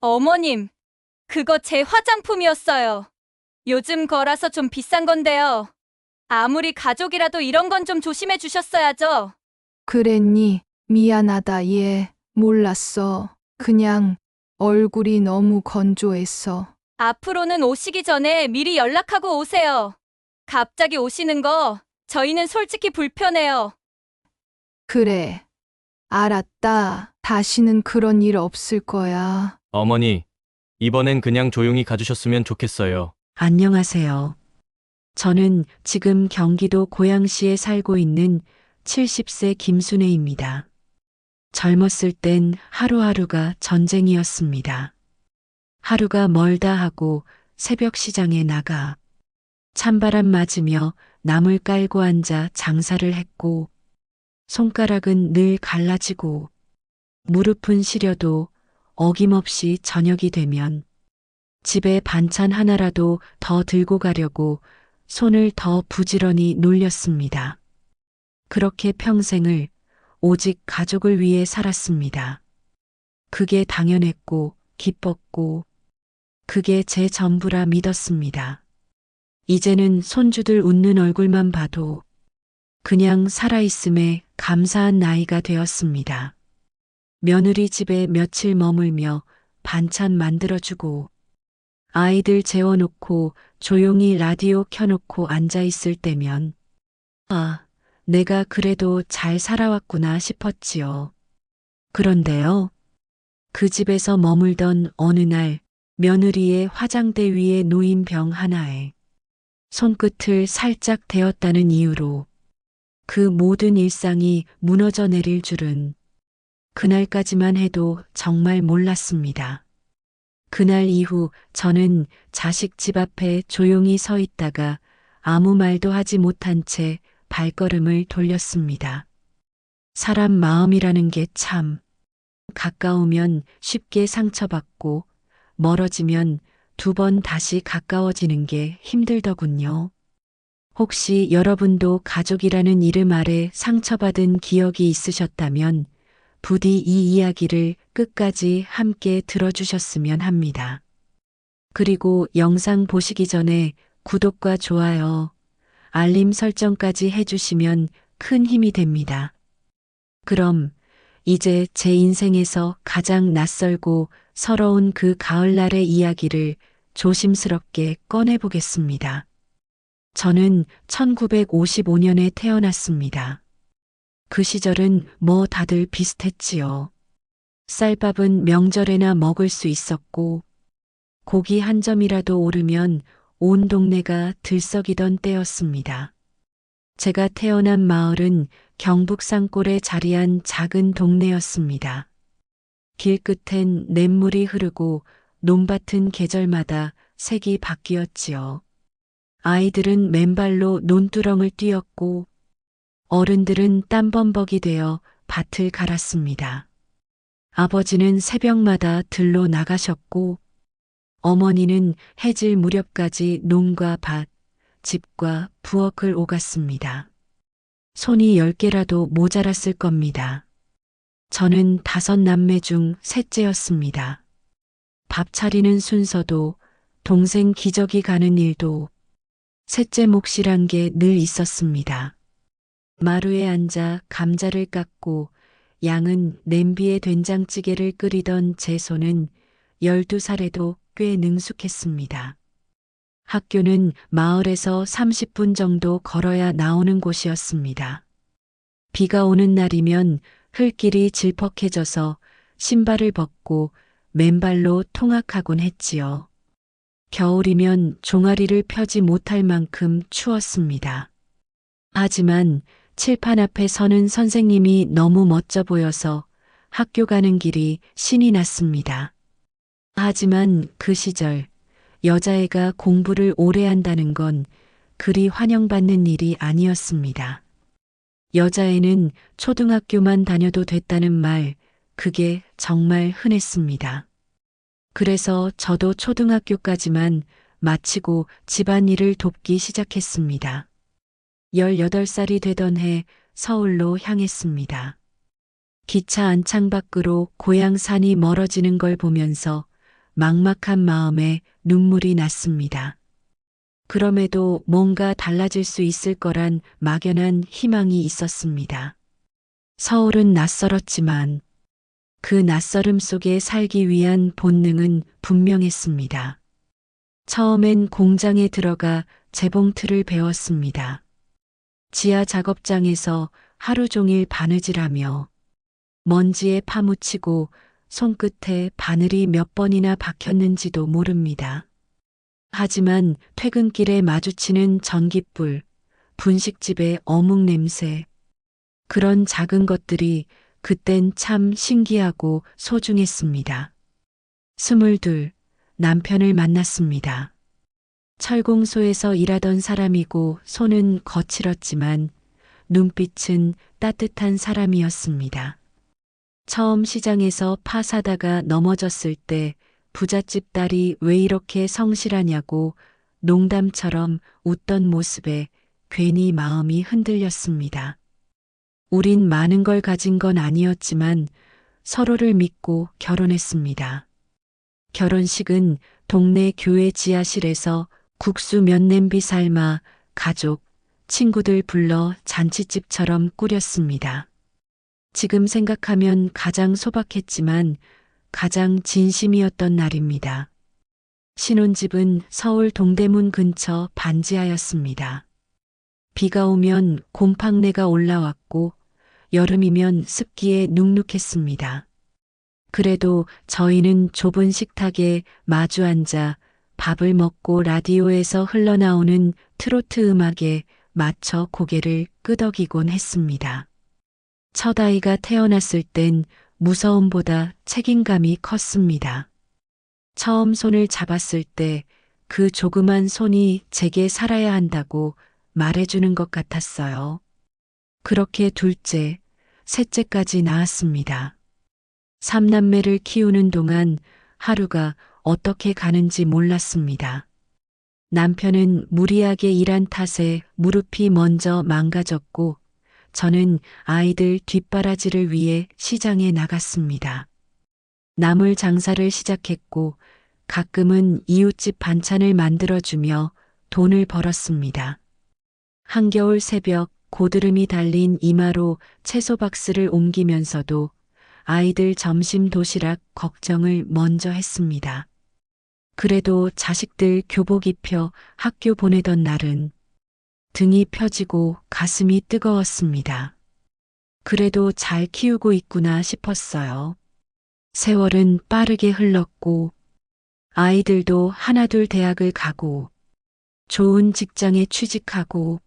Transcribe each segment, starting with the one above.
어머님, 그거 제 화장품이었어요. 요즘 거라서 좀 비싼 건데요. 아무리 가족이라도 이런 건 좀 조심해 주셨어야죠. 그랬니? 미안하다, 얘. 몰랐어. 그냥 얼굴이 너무 건조했어. 앞으로는 오시기 전에 미리 연락하고 오세요. 갑자기 오시는 거 저희는 솔직히 불편해요. 그래. 알았다. 다시는 그런 일 없을 거야. 어머니, 이번엔 그냥 조용히 가주셨으면 좋겠어요. 안녕하세요. 저는 지금 경기도 고양시에 살고 있는 70세 김순애입니다. 젊었을 땐 하루하루가 전쟁이었습니다. 하루가 멀다 하고 새벽 시장에 나가 찬바람 맞으며 나물 깔고 앉아 장사를 했고 손가락은 늘 갈라지고 무릎은 시려도 어김없이 저녁이 되면 집에 반찬 하나라도 더 들고 가려고 손을 더 부지런히 놀렸습니다. 그렇게 평생을 오직 가족을 위해 살았습니다. 그게 당연했고 기뻤고 그게 제 전부라 믿었습니다. 이제는 손주들 웃는 얼굴만 봐도 그냥 살아있음에 감사한 나이가 되었습니다. 며느리 집에 며칠 머물며 반찬 만들어주고 아이들 재워놓고 조용히 라디오 켜놓고 앉아있을 때면 아, 내가 그래도 잘 살아왔구나 싶었지요. 그런데요. 그 집에서 머물던 어느 날 며느리의 화장대 위에 놓인 병 하나에 손끝을 살짝 대었다는 이유로 그 모든 일상이 무너져 내릴 줄은 그날까지만 해도 정말 몰랐습니다. 그날 이후 저는 자식 집 앞에 조용히 서 있다가 아무 말도 하지 못한 채 발걸음을 돌렸습니다. 사람 마음이라는 게 참 가까우면 쉽게 상처받고 멀어지면 두 번 다시 가까워지는 게 힘들더군요. 혹시 여러분도 가족이라는 이름 아래 상처받은 기억이 있으셨다면 부디 이 이야기를 끝까지 함께 들어주셨으면 합니다. 그리고 영상 보시기 전에 구독과 좋아요, 알림 설정까지 해주시면 큰 힘이 됩니다. 그럼 이제 제 인생에서 가장 낯설고 서러운 그 가을날의 이야기를 조심스럽게 꺼내보겠습니다. 저는 1955년에 태어났습니다. 그 시절은 뭐 다들 비슷했지요. 쌀밥은 명절에나 먹을 수 있었고, 고기 한 점이라도 오르면 온 동네가 들썩이던 때였습니다. 제가 태어난 마을은 경북 산골에 자리한 작은 동네였습니다. 길 끝엔 냇물이 흐르고 논밭은 계절마다 색이 바뀌었지요. 아이들은 맨발로 논두렁을 뛰었고 어른들은 땀범벅이 되어 밭을 갈았습니다. 아버지는 새벽마다 들로 나가셨고 어머니는 해질 무렵까지 논과 밭, 집과 부엌을 오갔습니다. 손이 열 개라도 모자랐을 겁니다. 저는 다섯 남매 중 셋째였습니다. 밥 차리는 순서도 동생 기저귀 가는 일도 셋째 몫이란 게 늘 있었습니다. 마루에 앉아 감자를 깎고 양은 냄비에 된장찌개를 끓이던 제 손은 12살에도 꽤 능숙했습니다. 학교는 마을에서 30분 정도 걸어야 나오는 곳이었습니다. 비가 오는 날이면 흘길이 질퍽해져서 신발을 벗고 맨발로 통학하곤 했지요. 겨울이면 종아리를 펴지 못할 만큼 추웠습니다. 하지만 칠판 앞에 서는 선생님이 너무 멋져 보여서 학교 가는 길이 신이 났습니다. 하지만 그 시절 여자애가 공부를 오래 한다는 건 그리 환영받는 일이 아니었습니다. 여자애는 초등학교만 다녀도 됐다는 말, 그게 정말 흔했습니다. 그래서 저도 초등학교까지만 마치고 집안일을 돕기 시작했습니다. 18살이 되던 해 서울로 향했습니다. 기차 안창 밖으로 고향 산이 멀어지는 걸 보면서 막막한 마음에 눈물이 났습니다. 그럼에도 뭔가 달라질 수 있을 거란 막연한 희망이 있었습니다. 서울은 낯설었지만 그 낯설음 속에 살기 위한 본능은 분명했습니다. 처음엔 공장에 들어가 재봉틀을 배웠습니다. 지하 작업장에서 하루 종일 바느질하며 먼지에 파묻히고 손끝에 바늘이 몇 번이나 박혔는지도 모릅니다. 하지만 퇴근길에 마주치는 전깃불, 분식집의 어묵 냄새, 그런 작은 것들이 그땐 참 신기하고 소중했습니다. 스물둘, 남편을 만났습니다. 철공소에서 일하던 사람이고 손은 거칠었지만 눈빛은 따뜻한 사람이었습니다. 처음 시장에서 파 사다가 넘어졌을 때 부잣집 딸이 왜 이렇게 성실하냐고 농담처럼 웃던 모습에 괜히 마음이 흔들렸습니다. 우린 많은 걸 가진 건 아니었지만 서로를 믿고 결혼했습니다. 결혼식은 동네 교회 지하실에서 국수 몇 냄비 삶아 가족, 친구들 불러 잔치집처럼 꾸렸습니다. 지금 생각하면 가장 소박했지만 가장 진심이었던 날입니다. 신혼집은 서울 동대문 근처 반지하였습니다. 비가 오면 곰팡내가 올라왔고 여름이면 습기에 눅눅했습니다. 그래도 저희는 좁은 식탁에 마주 앉아 밥을 먹고 라디오에서 흘러나오는 트로트 음악에 맞춰 고개를 끄덕이곤 했습니다. 첫 아이가 태어났을 땐 무서움보다 책임감이 컸습니다. 처음 손을 잡았을 때 그 조그만 손이 제게 살아야 한다고 말해주는 것 같았어요. 그렇게 둘째, 셋째까지 낳았습니다. 삼남매를 키우는 동안 하루가 어떻게 가는지 몰랐습니다. 남편은 무리하게 일한 탓에 무릎이 먼저 망가졌고 저는 아이들 뒷바라지를 위해 시장에 나갔습니다. 나물 장사를 시작했고 가끔은 이웃집 반찬을 만들어주며 돈을 벌었습니다. 한겨울 새벽 고드름이 달린 이마로 채소 박스를 옮기면서도 아이들 점심 도시락 걱정을 먼저 했습니다. 그래도 자식들 교복 입혀 학교 보내던 날은 등이 펴지고 가슴이 뜨거웠습니다. 그래도 잘 키우고 있구나 싶었어요. 세월은 빠르게 흘렀고, 아이들도 하나둘 대학을 가고, 좋은 직장에 취직하고,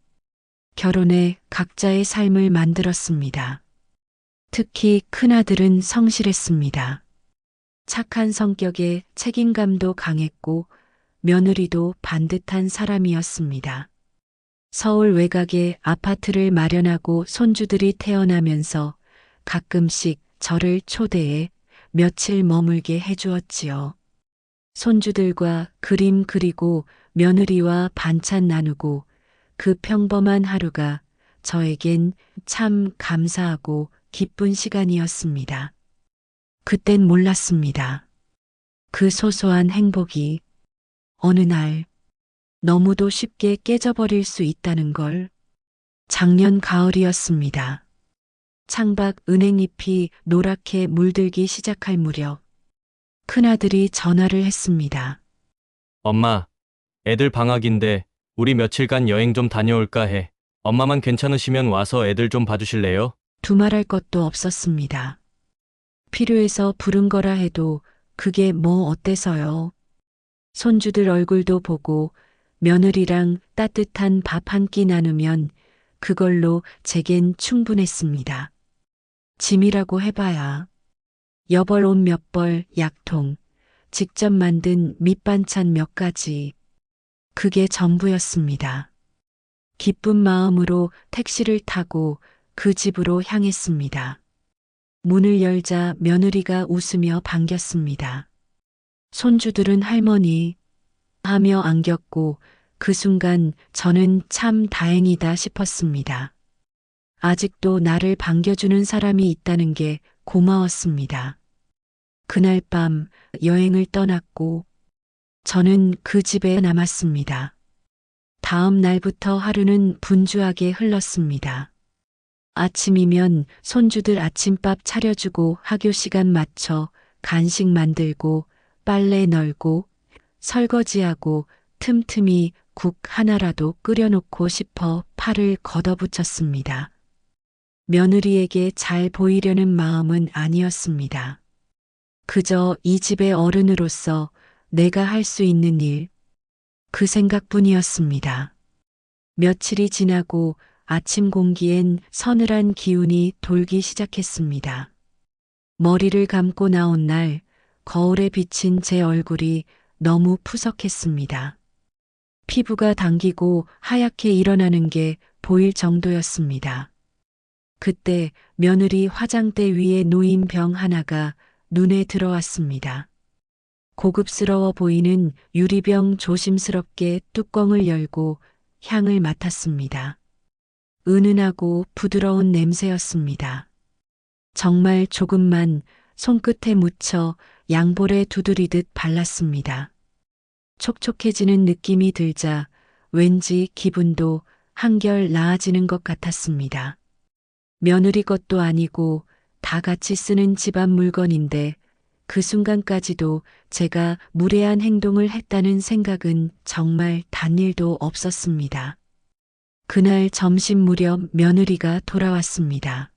결혼해 각자의 삶을 만들었습니다. 특히 큰아들은 성실했습니다. 착한 성격에 책임감도 강했고, 며느리도 반듯한 사람이었습니다. 서울 외곽에 아파트를 마련하고 손주들이 태어나면서 가끔씩 저를 초대해 며칠 머물게 해주었지요. 손주들과 그림 그리고 며느리와 반찬 나누고 그 평범한 하루가 저에겐 참 감사하고 기쁜 시간이었습니다. 그땐 몰랐습니다. 그 소소한 행복이 어느 날 너무도 쉽게 깨져버릴 수 있다는 걸 작년 가을이었습니다. 창밖 은행잎이 노랗게 물들기 시작할 무렵 큰아들이 전화를 했습니다. 엄마, 애들 방학인데 우리 며칠간 여행 좀 다녀올까 해. 엄마만 괜찮으시면 와서 애들 좀 봐주실래요? 두말할 것도 없었습니다. 필요해서 부른 거라 해도 그게 뭐 어때서요. 손주들 얼굴도 보고 며느리랑 따뜻한 밥 한 끼 나누면 그걸로 제겐 충분했습니다. 짐이라고 해봐야 여벌 옷 몇 벌, 약통, 직접 만든 밑반찬 몇 가지. 그게 전부였습니다. 기쁜 마음으로 택시를 타고 그 집으로 향했습니다. 문을 열자 며느리가 웃으며 반겼습니다. 손주들은 할머니 하며 안겼고 그 순간 저는 참 다행이다 싶었습니다. 아직도 나를 반겨주는 사람이 있다는 게 고마웠습니다. 그날 밤 여행을 떠났고 저는 그 집에 남았습니다. 다음 날부터 하루는 분주하게 흘렀습니다. 아침이면 손주들 아침밥 차려주고 학교 시간 맞춰 간식 만들고 빨래 널고 설거지하고 틈틈이 국 하나라도 끓여놓고 싶어 팔을 걷어붙였습니다. 며느리에게 잘 보이려는 마음은 아니었습니다. 그저 이 집의 어른으로서 내가 할 수 있는 일, 그 생각뿐이었습니다. 며칠이 지나고 아침 공기엔 서늘한 기운이 돌기 시작했습니다. 머리를 감고 나온 날 거울에 비친 제 얼굴이 너무 푸석했습니다. 피부가 당기고 하얗게 일어나는 게 보일 정도였습니다. 그때 며느리 화장대 위에 놓인 병 하나가 눈에 들어왔습니다. 고급스러워 보이는 유리병 조심스럽게 뚜껑을 열고 향을 맡았습니다. 은은하고 부드러운 냄새였습니다. 정말 조금만 손끝에 묻혀 양볼에 두드리듯 발랐습니다. 촉촉해지는 느낌이 들자 왠지 기분도 한결 나아지는 것 같았습니다. 며느리 것도 아니고 다 같이 쓰는 집안 물건인데 그 순간까지도 제가 무례한 행동을 했다는 생각은 정말 단일도 없었습니다. 그날 점심 무렵 며느리가 돌아왔습니다.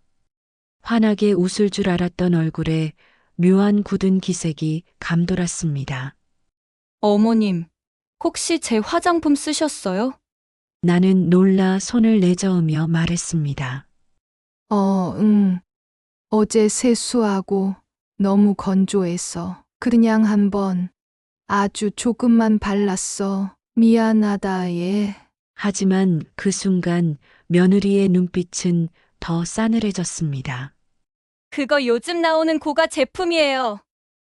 환하게 웃을 줄 알았던 얼굴에 묘한 굳은 기색이 감돌았습니다. 어머님, 혹시 제 화장품 쓰셨어요? 나는 놀라 손을 내저으며 말했습니다. 어, 응. 어제 세수하고 너무 건조해서 그냥 한번 아주 조금만 발랐어. 미안하다, 얘. 하지만 그 순간 며느리의 눈빛은 더 싸늘해졌습니다. 그거 요즘 나오는 고가 제품이에요.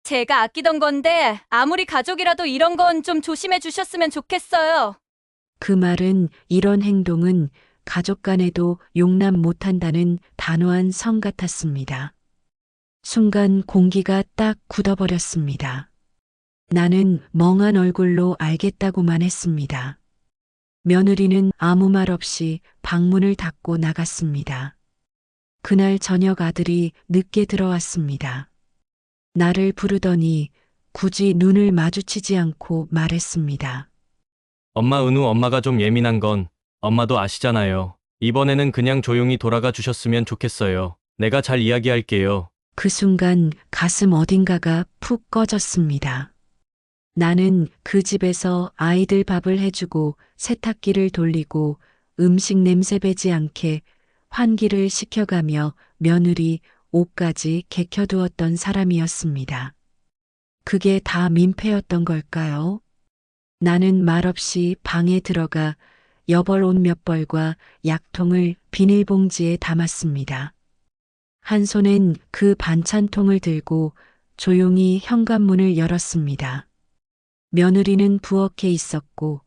제가 아끼던 건데 아무리 가족이라도 이런 건 좀 조심해 주셨으면 좋겠어요. 그 말은 이런 행동은 가족 간에도 용납 못한다는 단호한 성 같았습니다. 순간 공기가 딱 굳어버렸습니다. 나는 멍한 얼굴로 알겠다고만 했습니다. 며느리는 아무 말 없이 방문을 닫고 나갔습니다. 그날 저녁 아들이 늦게 들어왔습니다. 나를 부르더니 굳이 눈을 마주치지 않고 말했습니다. 엄마 은우 엄마가 좀 예민한 건 엄마도 아시잖아요. 이번에는 그냥 조용히 돌아가 주셨으면 좋겠어요. 내가 잘 이야기할게요. 그 순간 가슴 어딘가가 푹 꺼졌습니다. 나는 그 집에서 아이들 밥을 해주고 세탁기를 돌리고 음식 냄새 배지 않게 환기를 시켜가며 며느리 옷까지 개켜두었던 사람이었습니다. 그게 다 민폐였던 걸까요? 나는 말없이 방에 들어가 여벌 옷 몇 벌과 약통을 비닐봉지에 담았습니다. 한 손엔 그 반찬통을 들고 조용히 현관문을 열었습니다. 며느리는 부엌에 있었고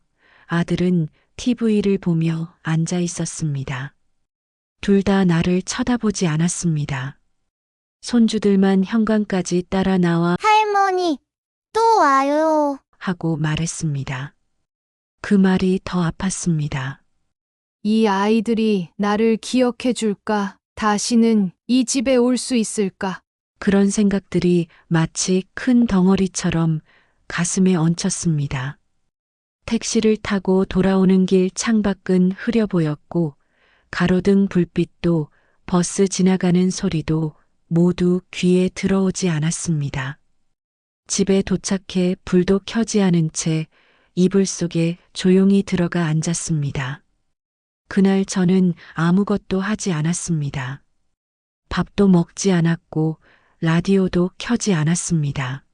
아들은 TV를 보며 앉아 있었습니다. 둘 다 나를 쳐다보지 않았습니다. 손주들만 현관까지 따라 나와 할머니, 또 와요. 하고 말했습니다. 그 말이 더 아팠습니다. 이 아이들이 나를 기억해 줄까? 다시는 이 집에 올 수 있을까? 그런 생각들이 마치 큰 덩어리처럼 가슴에 얹혔습니다. 택시를 타고 돌아오는 길 창밖은 흐려 보였고 가로등 불빛도 버스 지나가는 소리도 모두 귀에 들어오지 않았습니다. 집에 도착해 불도 켜지 않은 채 이불 속에 조용히 들어가 앉았습니다. 그날 저는 아무것도 하지 않았습니다. 밥도 먹지 않았고 라디오도 켜지 않았습니다.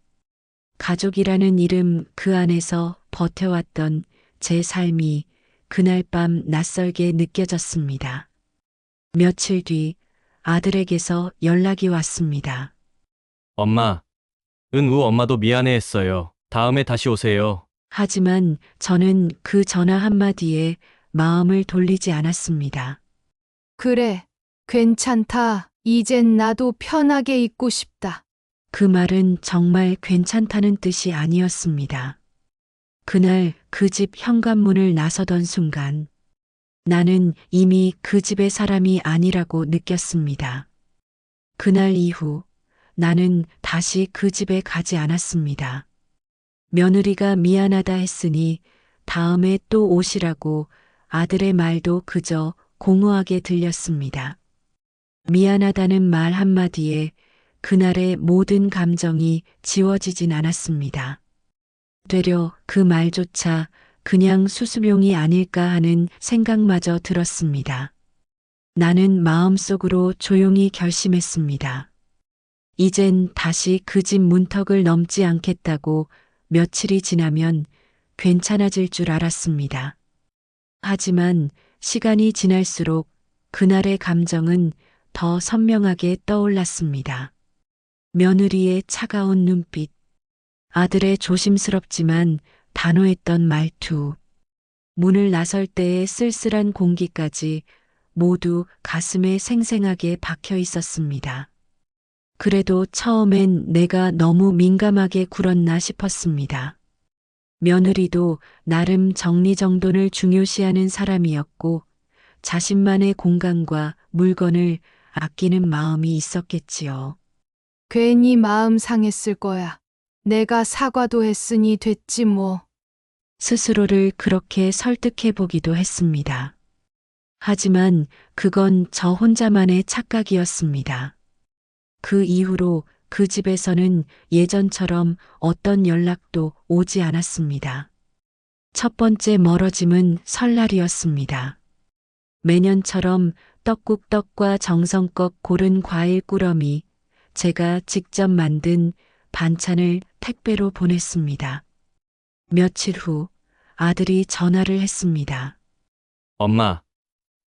가족이라는 이름 그 안에서 버텨왔던 제 삶이 그날 밤 낯설게 느껴졌습니다. 며칠 뒤 아들에게서 연락이 왔습니다. 엄마, 은우 엄마도 미안해 했어요. 다음에 다시 오세요. 하지만 저는 그 전화 한마디에 마음을 돌리지 않았습니다. 그래, 괜찮다. 이젠 나도 편하게 있고 싶다. 그 말은 정말 괜찮다는 뜻이 아니었습니다. 그날 그 집 현관문을 나서던 순간 나는 이미 그 집의 사람이 아니라고 느꼈습니다. 그날 이후 나는 다시 그 집에 가지 않았습니다. 며느리가 미안하다 했으니 다음에 또 오시라고 아들의 말도 그저 공허하게 들렸습니다. 미안하다는 말 한마디에 그날의 모든 감정이 지워지진 않았습니다. 되려 그 말조차 그냥 수수용이 아닐까 하는 생각마저 들었습니다. 나는 마음속으로 조용히 결심했습니다. 이젠 다시 그 집 문턱을 넘지 않겠다고 며칠이 지나면 괜찮아질 줄 알았습니다. 하지만 시간이 지날수록 그날의 감정은 더 선명하게 떠올랐습니다. 며느리의 차가운 눈빛, 아들의 조심스럽지만 단호했던 말투, 문을 나설 때의 쓸쓸한 공기까지 모두 가슴에 생생하게 박혀 있었습니다. 그래도 처음엔 내가 너무 민감하게 굴었나 싶었습니다. 며느리도 나름 정리정돈을 중요시하는 사람이었고 자신만의 공간과 물건을 아끼는 마음이 있었겠지요. 괜히 마음 상했을 거야. 내가 사과도 했으니 됐지 뭐. 스스로를 그렇게 설득해 보기도 했습니다. 하지만 그건 저 혼자만의 착각이었습니다. 그 이후로 그 집에서는 예전처럼 어떤 연락도 오지 않았습니다. 첫 번째 멀어짐은 설날이었습니다. 매년처럼 떡국떡과 정성껏 고른 과일 꾸러미, 제가 직접 만든 반찬을 택배로 보냈습니다. 며칠 후 아들이 전화를 했습니다. 엄마,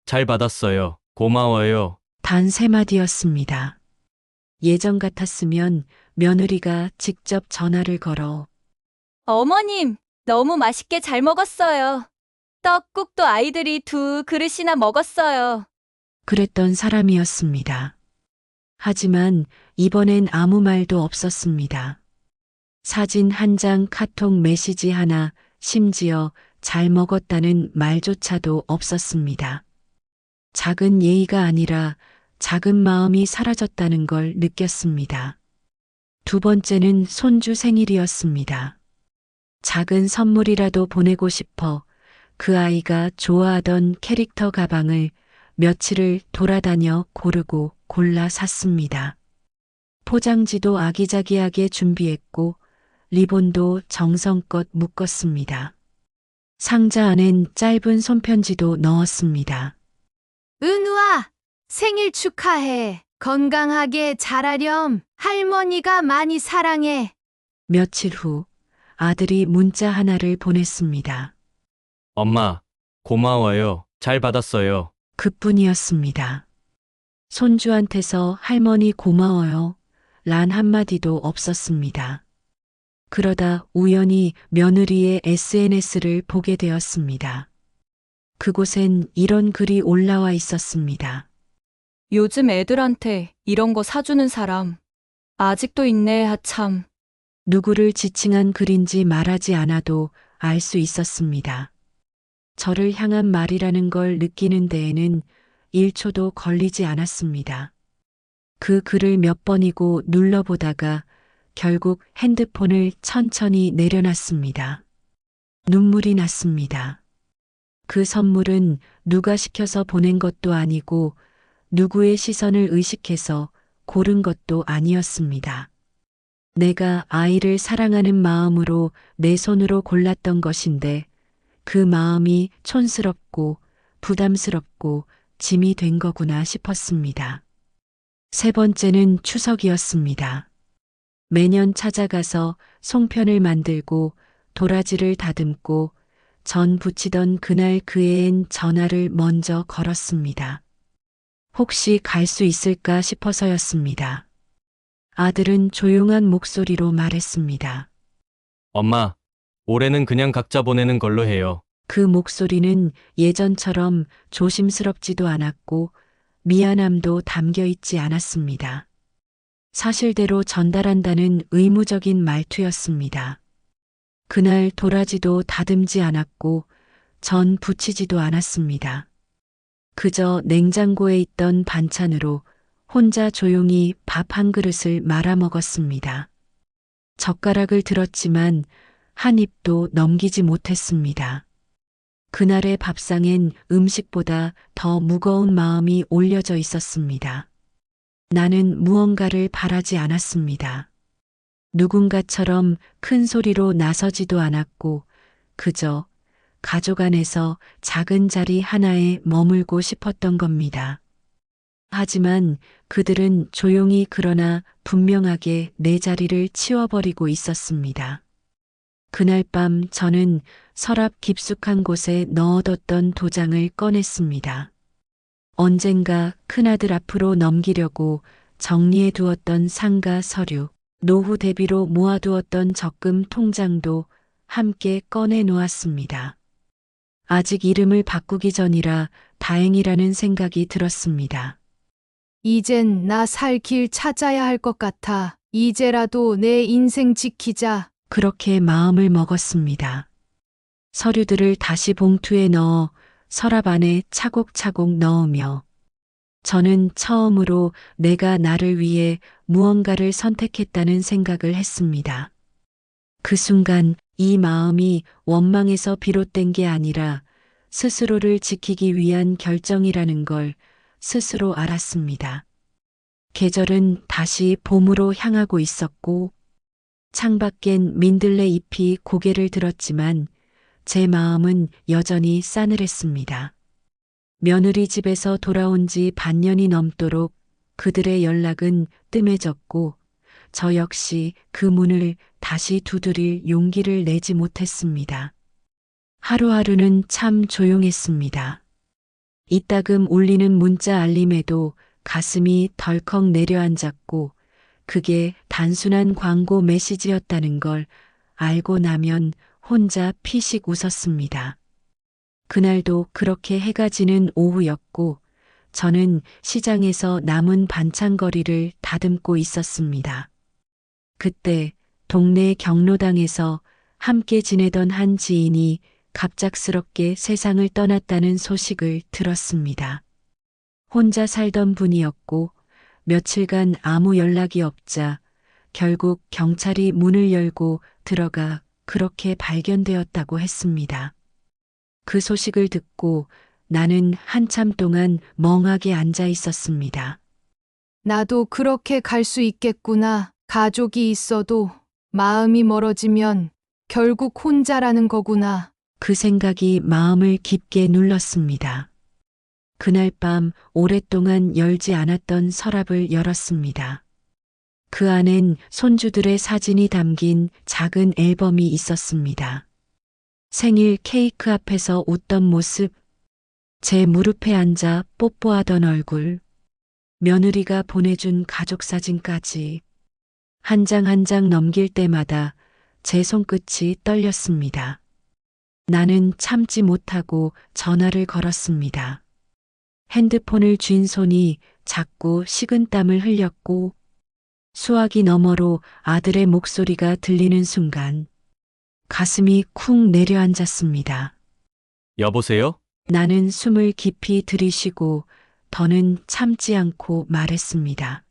잘 받았어요. 고마워요. 단 세 마디였습니다. 예전 같았으면 며느리가 직접 전화를 걸어 어머님, 너무 맛있게 잘 먹었어요. 떡국도 아이들이 두 그릇이나 먹었어요. 그랬던 사람이었습니다. 하지만 이번엔 아무 말도 없었습니다. 사진 한 장, 카톡 메시지 하나, 심지어 잘 먹었다는 말조차도 없었습니다. 작은 예의가 아니라 작은 마음이 사라졌다는 걸 느꼈습니다. 두 번째는 손주 생일이었습니다. 작은 선물이라도 보내고 싶어 그 아이가 좋아하던 캐릭터 가방을 며칠을 돌아다녀 고르고 골라 샀습니다. 포장지도 아기자기하게 준비했고 리본도 정성껏 묶었습니다. 상자 안엔 짧은 손편지도 넣었습니다. 은우아, 생일 축하해. 건강하게 자라렴. 할머니가 많이 사랑해. 며칠 후 아들이 문자 하나를 보냈습니다. 엄마, 고마워요. 잘 받았어요. 그뿐이었습니다. 손주한테서 할머니 고마워요. 란 한마디도 없었습니다. 그러다 우연히 며느리의 SNS를 보게 되었습니다. 그곳엔 이런 글이 올라와 있었습니다. 요즘 애들한테 이런 거 사주는 사람. 아직도 있네, 하참. 누구를 지칭한 글인지 말하지 않아도 알 수 있었습니다. 저를 향한 말이라는 걸 느끼는 데에는 1초도 걸리지 않았습니다. 그 글을 몇 번이고 눌러보다가 결국 핸드폰을 천천히 내려놨습니다. 눈물이 났습니다. 그 선물은 누가 시켜서 보낸 것도 아니고 누구의 시선을 의식해서 고른 것도 아니었습니다. 내가 아이를 사랑하는 마음으로 내 손으로 골랐던 것인데 그 마음이 촌스럽고 부담스럽고 짐이 된 거구나 싶었습니다. 세 번째는 추석이었습니다. 매년 찾아가서 송편을 만들고 도라지를 다듬고 전 부치던 그날 그 애엔 전화를 먼저 걸었습니다. 혹시 갈 수 있을까 싶어서였습니다. 아들은 조용한 목소리로 말했습니다. 엄마, 올해는 그냥 각자 보내는 걸로 해요. 그 목소리는 예전처럼 조심스럽지도 않았고 미안함도 담겨 있지 않았습니다. 사실대로 전달한다는 의무적인 말투였습니다. 그날 도라지도 다듬지 않았고 전 부치지도 않았습니다. 그저 냉장고에 있던 반찬으로 혼자 조용히 밥 한 그릇을 말아 먹었습니다. 젓가락을 들었지만 한 입도 넘기지 못했습니다. 그날의 밥상엔 음식보다 더 무거운 마음이 올려져 있었습니다. 나는 무언가를 바라지 않았습니다. 누군가처럼 큰 소리로 나서지도 않았고 그저 가족 안에서 작은 자리 하나에 머물고 싶었던 겁니다. 하지만 그들은 조용히 그러나 분명하게 내 자리를 치워버리고 있었습니다. 그날 밤 저는 서랍 깊숙한 곳에 넣어뒀던 도장을 꺼냈습니다. 언젠가 큰아들 앞으로 넘기려고 정리해 두었던 상가 서류, 노후 대비로 모아두었던 적금 통장도 함께 꺼내 놓았습니다. 아직 이름을 바꾸기 전이라 다행이라는 생각이 들었습니다. 이젠 나 살 길 찾아야 할 것 같아. 이제라도 내 인생 지키자. 그렇게 마음을 먹었습니다. 서류들을 다시 봉투에 넣어 서랍 안에 차곡차곡 넣으며 저는 처음으로 내가 나를 위해 무언가를 선택했다는 생각을 했습니다. 그 순간 이 마음이 원망에서 비롯된 게 아니라 스스로를 지키기 위한 결정이라는 걸 스스로 알았습니다. 계절은 다시 봄으로 향하고 있었고 창밖엔 민들레 잎이 고개를 들었지만 제 마음은 여전히 싸늘했습니다. 며느리 집에서 돌아온 지 반년이 넘도록 그들의 연락은 뜸해졌고 저 역시 그 문을 다시 두드릴 용기를 내지 못했습니다. 하루하루는 참 조용했습니다. 이따금 울리는 문자 알림에도 가슴이 덜컥 내려앉았고 그게 단순한 광고 메시지였다는 걸 알고 나면 혼자 피식 웃었습니다. 그날도 그렇게 해가 지는 오후였고 저는 시장에서 남은 반찬거리를 다듬고 있었습니다. 그때 동네 경로당에서 함께 지내던 한 지인이 갑작스럽게 세상을 떠났다는 소식을 들었습니다. 혼자 살던 분이었고 며칠간 아무 연락이 없자 결국 경찰이 문을 열고 들어가 그렇게 발견되었다고 했습니다. 그 소식을 듣고 나는 한참 동안 멍하게 앉아 있었습니다. 나도 그렇게 갈 수 있겠구나. 가족이 있어도 마음이 멀어지면 결국 혼자라는 거구나. 그 생각이 마음을 깊게 눌렀습니다. 그날 밤 오랫동안 열지 않았던 서랍을 열었습니다. 그 안엔 손주들의 사진이 담긴 작은 앨범이 있었습니다. 생일 케이크 앞에서 웃던 모습, 제 무릎에 앉아 뽀뽀하던 얼굴, 며느리가 보내준 가족 사진까지 한 장 한장 넘길 때마다 제 손끝이 떨렸습니다. 나는 참지 못하고 전화를 걸었습니다. 핸드폰을 쥔 손이 자꾸 식은 땀을 흘렸고 수화기 너머로 아들의 목소리가 들리는 순간 가슴이 쿵 내려앉았습니다. 여보세요? 나는 숨을 깊이 들이쉬고 더는 참지 않고 말했습니다.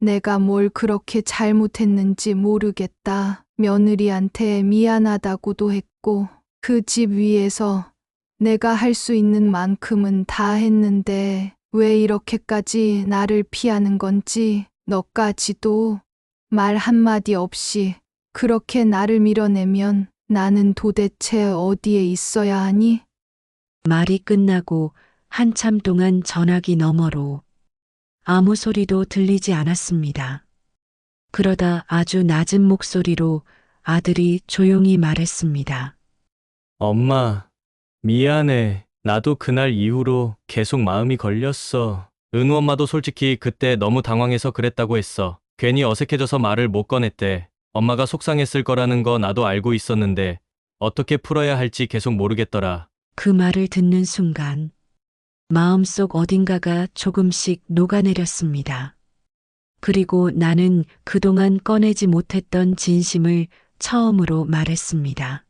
내가 뭘 그렇게 잘못했는지 모르겠다. 며느리한테 미안하다고도 했고, 그 집 위에서 내가 할 수 있는 만큼은 다 했는데, 왜 이렇게까지 나를 피하는 건지, 너까지도 말 한마디 없이 그렇게 나를 밀어내면 나는 도대체 어디에 있어야 하니? 말이 끝나고 한참 동안 전화기 너머로 아무 소리도 들리지 않았습니다. 그러다 아주 낮은 목소리로 아들이 조용히 말했습니다. 엄마, 미안해. 나도 그날 이후로 계속 마음이 걸렸어. 은우 엄마도 솔직히 그때 너무 당황해서 그랬다고 했어. 괜히 어색해져서 말을 못 꺼냈대. 엄마가 속상했을 거라는 거 나도 알고 있었는데 어떻게 풀어야 할지 계속 모르겠더라. 그 말을 듣는 순간 마음속 어딘가가 조금씩 녹아내렸습니다. 그리고 나는 그동안 꺼내지 못했던 진심을 처음으로 말했습니다.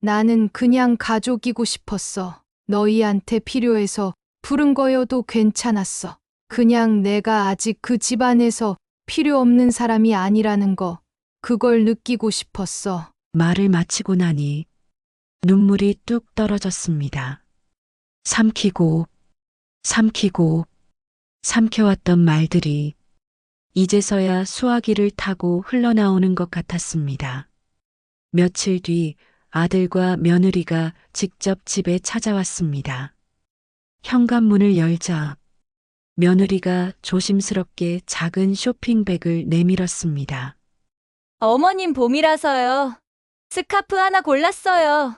나는 그냥 가족이고 싶었어. 너희한테 필요해서 부른 거여도 괜찮았어. 그냥 내가 아직 그 집안에서 필요 없는 사람이 아니라는 거, 그걸 느끼고 싶었어. 말을 마치고 나니 눈물이 뚝 떨어졌습니다. 삼키고, 삼키고, 삼켜왔던 말들이 이제서야 수화기를 타고 흘러나오는 것 같았습니다. 며칠 뒤 아들과 며느리가 직접 집에 찾아왔습니다. 현관문을 열자 며느리가 조심스럽게 작은 쇼핑백을 내밀었습니다. 어머님 봄이라서요. 스카프 하나 골랐어요.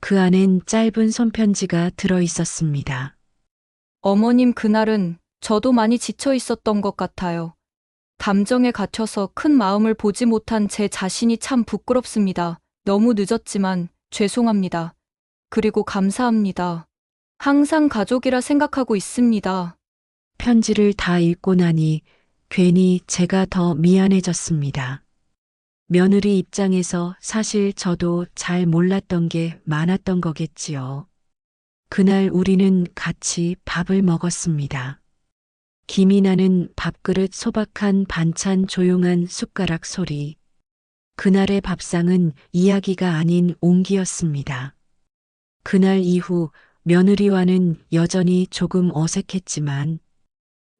그 안엔 짧은 손편지가 들어 있었습니다. 어머님 그날은 저도 많이 지쳐 있었던 것 같아요. 감정에 갇혀서 큰 마음을 보지 못한 제 자신이 참 부끄럽습니다. 너무 늦었지만 죄송합니다. 그리고 감사합니다. 항상 가족이라 생각하고 있습니다. 편지를 다 읽고 나니 괜히 제가 더 미안해졌습니다. 며느리 입장에서 사실 저도 잘 몰랐던 게 많았던 거겠지요. 그날 우리는 같이 밥을 먹었습니다. 김이 나는 밥그릇 소박한 반찬 조용한 숟가락 소리. 그날의 밥상은 이야기가 아닌 온기였습니다. 그날 이후 며느리와는 여전히 조금 어색했지만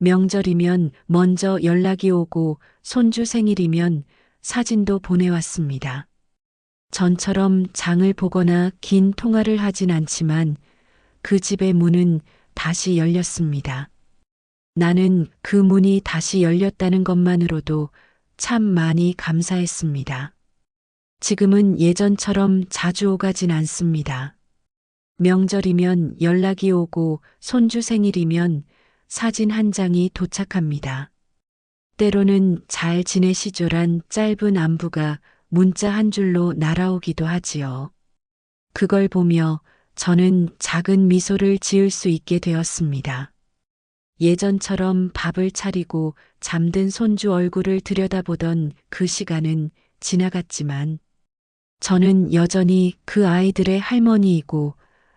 명절이면 먼저 연락이 오고 손주 생일이면 사진도 보내왔습니다. 전처럼 장을 보거나 긴 통화를 하진 않지만 그 집의 문은 다시 열렸습니다. 나는 그 문이 다시 열렸다는 것만으로도 참 많이 감사했습니다. 지금은 예전처럼 자주 오가진 않습니다. 명절이면 연락이 오고 손주 생일이면 사진 한 장이 도착합니다. 때로는 잘 지내시죠란 짧은 안부가 문자 한 줄로 날아오기도 하지요. 그걸 보며 저는 작은 미소를 지을 수 있게 되었습니다. 예전처럼 밥을 차리고 잠든 손주 얼굴을 들여다보던 그 시간은 지나갔지만 저는 여전히 그 아이들의 할머니이고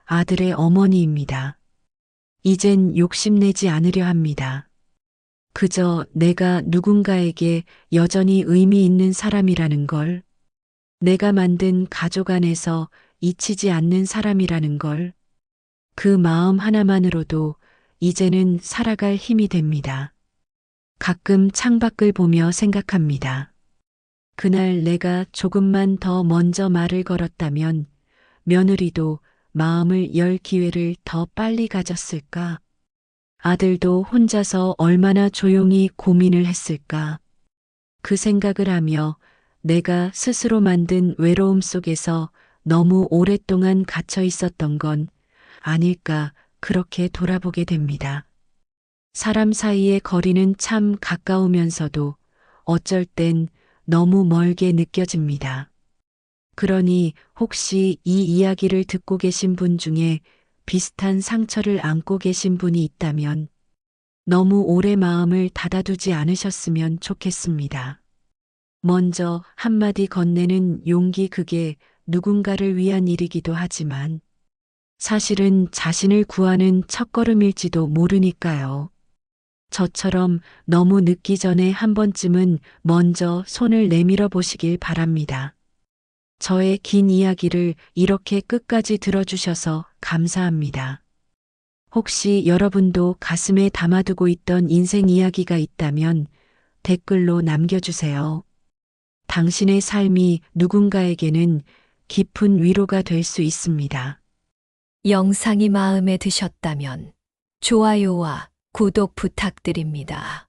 아들의 어머니입니다. 이젠 욕심내지 않으려 합니다. 그저 내가 누군가에게 여전히 의미 있는 사람이라는 걸, 내가 만든 가족 안에서 잊히지 않는 사람이라는 걸, 그 마음 하나만으로도 이제는 살아갈 힘이 됩니다. 가끔 창밖을 보며 생각합니다. 그날 내가 조금만 더 먼저 말을 걸었다면 며느리도 마음을 열 기회를 더 빨리 가졌을까? 아들도 혼자서 얼마나 조용히 고민을 했을까? 그 생각을 하며 내가 스스로 만든 외로움 속에서 너무 오랫동안 갇혀 있었던 건 아닐까 그렇게 돌아보게 됩니다. 사람 사이의 거리는 참 가까우면서도 어쩔 땐 너무 멀게 느껴집니다. 그러니 혹시 이 이야기를 듣고 계신 분 중에 비슷한 상처를 안고 계신 분이 있다면 너무 오래 마음을 닫아두지 않으셨으면 좋겠습니다. 먼저 한마디 건네는 용기 그게 누군가를 위한 일이기도 하지만 사실은 자신을 구하는 첫걸음일지도 모르니까요. 저처럼 너무 늦기 전에 한 번쯤은 먼저 손을 내밀어 보시길 바랍니다. 저의 긴 이야기를 이렇게 끝까지 들어주셔서 감사합니다. 혹시 여러분도 가슴에 담아두고 있던 인생 이야기가 있다면 댓글로 남겨주세요. 당신의 삶이 누군가에게는 깊은 위로가 될 수 있습니다. 영상이 마음에 드셨다면 좋아요와 구독 부탁드립니다.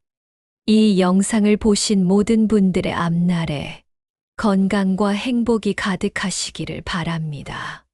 이 영상을 보신 모든 분들의 앞날에 건강과 행복이 가득하시기를 바랍니다.